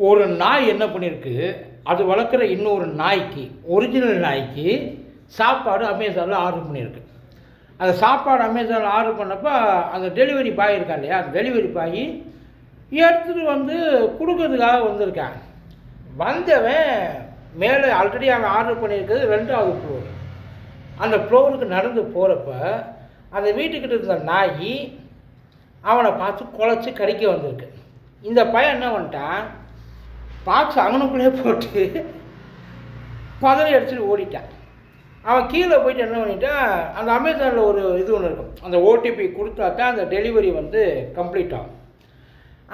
ஒரு நாய் என்ன பண்ணியிருக்கு அது வளர்க்குற இன்னொரு நாய்க்கு ஒரிஜினல் நாய்க்கு சாப்பாடு அமேசானில் ஆர்டர் பண்ணியிருக்கு அந்த சாப்பாடு அமேசானில் ஆர்டர் பண்ணப்போ அந்த டெலிவரி பாய் இருக்கா இல்லையா? அந்த டெலிவரி பாய் எடுத்துகிட்டு வந்து கொடுக்கறதுக்காக வந்திருக்கான் வந்தவன் மேலே ஆல்ரெடி அவன் ஆர்டர் பண்ணியிருக்கிறது ரெண்டாவது ஃப்ளோர் அந்த ஃப்ளோருக்கு நடந்து போகிறப்ப அந்த வீட்டுக்கிட்ட இருந்த நாய் அவனை பார்த்து குலைச்சி கடிக்க வந்திருக்கு. இந்த பையன் என்ன பண்ணிட்டான்? பாக்ஸ் அவனுக்குள்ளே போட்டு பதறி அடிச்சுட்டு ஓடிட்டான். அவன் கீழே போயிட்டு என்ன பண்ணிட்டான் அந்த அமேசானில் ஒரு இது ஒன்று இருக்கும். அந்த ஓடிபி கொடுத்தா தான் அந்த டெலிவரி வந்து கம்ப்ளீட் ஆகும்.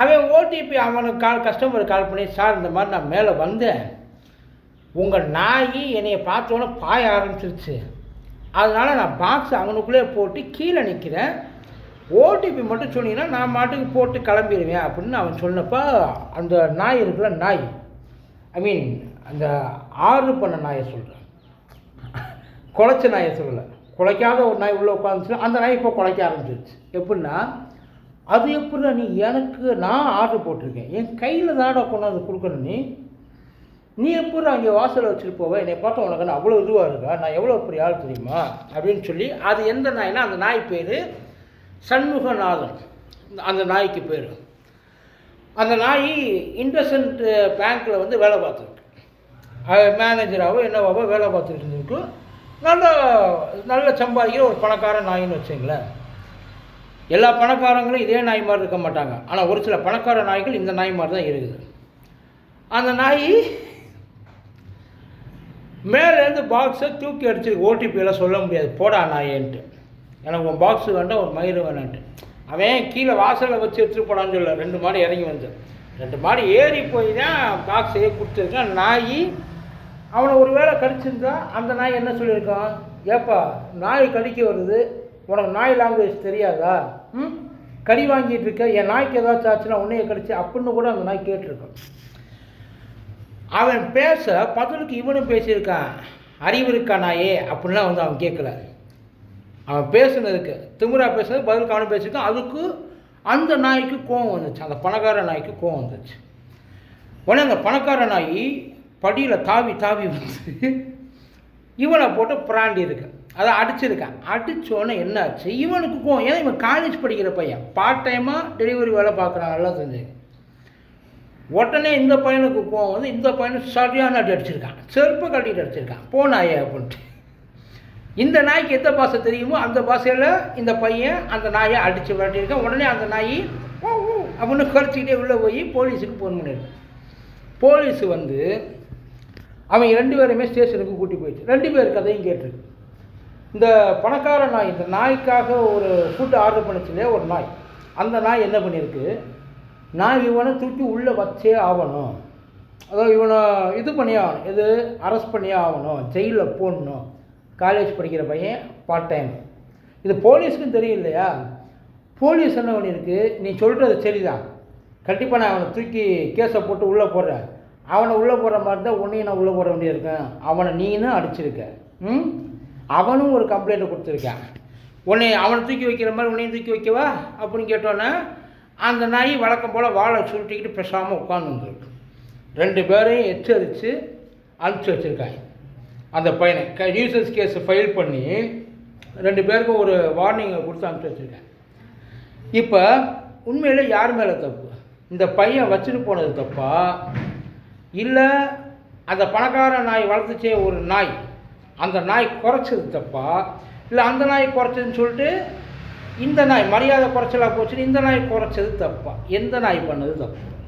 அவன் ஓடிபி அவனுக்கு கால் கஸ்டமருக்கு கால் பண்ணி சார் இந்த மாதிரி நான் மேலே வந்தேன். உங்கள் நாய் என்னையை பார்த்தோன்னே பாய ஆரம்பிச்சிருச்சு. அதனால் நான் பாக்ஸ் அவனுக்குள்ளே போட்டு கீழே நிற்கிறேன் ஓடிபி மட்டும் சொன்னீங்கன்னா நான் மாட்டுக்கு போட்டு கிளம்பிடுவேன் அப்படின்னு அவன் சொன்னப்போ அந்த நாய் இருக்கிற நாய். ஐ மீன் அந்த ஆர்டர் பண்ண நாயை சொல்கிறேன் குலைச்ச நாயை சொல்லலை. குலைக்காத ஒரு நாய் உள்ளே உட்காந்துச்சு அந்த நாய் இப்போ குலைக்க ஆரம்பிச்சிருச்சு. எப்படின்னா அது எப்படின்னா நீ எனக்கு நான் ஆர்டர் போட்டிருக்கேன். என் கையில் தானடா கொண்டாந்து கொடுக்கணும் நீ. நீ எப்படி அங்கே வாசலில் வச்சுட்டு போவ? என்னை பார்த்தா உனக்கு நான் அவ்வளோ இதுவாக இருக்கா? நான் எவ்வளோ பெரிய ஆள் தெரியுமா? அப்படின்னு சொல்லி அது எந்த நாய்னா அந்த நாய் பேர் சண்முகநாதன். அந்த நாய்க்கு பேர். அந்த நாய் இண்டஸ்இண்ட் பேங்க்கில் வந்து வேலை பார்த்துருக்கு. மேனேஜராகவோ என்னவாவோ வேலை பார்த்துட்டு இருந்திருக்கு. நல்ல நல்ல சம்பாதிக்கிற ஒரு பணக்கார நாயின்னு வச்சுங்களேன். எல்லா பணக்காரங்களும் இதே நாய் மாதிரி இருக்க மாட்டாங்க. ஆனால் ஒரு சில பணக்கார நாய்கள் இந்த நாய் மாதிரி தான் இருக்குது. அந்த நாய் மேலேருந்து பாக்ஸை தூக்கி அடிச்சிருக்கு ஓடிபியெல்லாம் சொல்ல முடியாது. போடா நாயேன்ட்டு. எனக்கு உன் பாக்ஸு வேண்டாம் ஒரு மயிறு வேணான்ட்டு. அவன் கீழே வாசலில் வச்சு எடுத்துகிட்டு போடான்னு சொல்ல ரெண்டு மாடி இறங்கி வந்து ரெண்டு மாடி ஏறி போய் தான் பாக்ஸையே கொடுத்துருக்கான். நாய் அவனை ஒரு வேளை கடிச்சிருந்தா அந்த நாய் என்ன சொல்லியிருக்கான்? ஏப்பா நாய் கடிக்க வருது. உனக்கு நாய் லாங்குவேஜ் தெரியாதா? ம்? கடி வாங்கிட்டு இருக்க. என் நாய்க்கு ஏதாச்சும் ஆச்சுன்னா உன்னைய கடிச்சு அப்படின்னு கூட அந்த நாய் கேட்டிருக்கான். அவன் பேச பதிலுக்கு இவனும் பேசியிருக்கான். அறிவு இருக்கா நாயே? அப்படின்லாம் வந்து அவன் கேட்கல. அவன் பேசுனதுக்கு திமுறா பேசுனது பதில் கவனம் பேசியிருக்கான் அதுக்கு அந்த நாய்க்கு கோவம் வந்துச்சு. அந்த பணக்கார நாய்க்கு கோவம் வந்துச்சு. உடனே அந்த பணக்கார நாய் படியில் தாவி தாவி வந்து இவனை போட்டு பிராண்டி இருக்கு அதை அடிச்சிருக்கேன். அடித்தோடனே என்னாச்சு? இவனுக்கு கோவம். ஏன்னா இவன் காலேஜ் படிக்கிற பையன்? பார்ட் டைமாக டெலிவரி வேலை பார்க்குறான் எல்லாம் செஞ்சு உடனே இந்த பையனுக்கு கோவம் வந்து இந்த பையனுக்கு சரியான அடி அடிச்சிருக்கான். செருப்பை கட்டிட்டு அடிச்சிருக்கான். போனாயே அப்படின்ட்டு. இந்த நாய்க்கு எந்த பாஷை தெரியுமோ அந்த பாஷையில் இந்த பையன் அந்த நாயை அடித்து விரட்டியிருக்கான். உடனே அந்த நாய் அப்படின்னு கடிச்சிக்கிட்டே உள்ளே போய் போலீஸுக்கு ஃபோன் பண்ணியிருக்கான் போலீஸ் வந்து அவன் ரெண்டு பேருமே ஸ்டேஷனுக்கு கூட்டி போயிடுச்சு. ரெண்டு பேர் கதையும் கேட்டிருக்கு. இந்த பணக்கார நாய் இந்த நாய்க்காக ஒரு ஃபுட் ஆர்டர் பண்ணிச்சுலே ஒரு நாய். அந்த நாய் என்ன பண்ணியிருக்கு? நான் இவனை தூக்கி உள்ளே வச்சே ஆகணும். அதாவது இவனை இது பண்ணியே ஆகணும். இது அரெஸ்ட் பண்ணியே ஆகணும். ஜெயிலில் போடணும். காலேஜ் படிக்கிற பையன் பார்ட் டைம் இது போலீஸ்க்கும் தெரியும் இல்லையா போலீஸ் என்ன பண்ணியிருக்கு? நீ சொல்கிறது சரிதான். கண்டிப்பாக நான் அவனை தூக்கி கேஸை போட்டு உள்ளே போடுறேன். அவனை உள்ளே போடுற மாதிரி தான் உன்னையும் நான் உள்ளே போட வேண்டியிருக்கேன். அவனை நீனும் அடிச்சிருக்க. ம்? அவனும் ஒரு கம்ப்ளைண்ட்டை கொடுத்துருக்கான். உன்னை அவனை தூக்கி வைக்கிற மாதிரி உன்னையும் தூக்கி வைக்கவா? அப்படின்னு கேட்டோன்னே அந்த நாய் வழக்கம் போல் வாழை சுருட்டிக்கிட்டு பேசாமல் உட்காந்துருக்கு ரெண்டு பேரையும் எச்சரித்து அனுப்பிச்சி வச்சுருக்காங்க. அந்த பையனை. க நியூசன்ஸ் கேஸ் ஃபைல் பண்ணி ரெண்டு பேருக்கும் ஒரு வார்னிங்கை கொடுத்து அனுப்பிச்சி வச்சுருக்கேன். இப்போ உண்மையில் யார் மேலே தப்பு? இந்த பையன் வச்சுட்டு போனது தப்பா? இல்லை அந்த பணக்கார நாய் வளர்த்துச்சே ஒரு நாய் அந்த நாய் குறைச்சது தப்பா? இல்லை அந்த நாய் குறைச்சதுன்னு சொல்லிட்டு இந்த நாய் மரியாதை குறைச்சலாக போச்சுன்னு இந்த நாய் குறைச்சது தப்பா? எந்த நாய் பண்ணது தப்பு?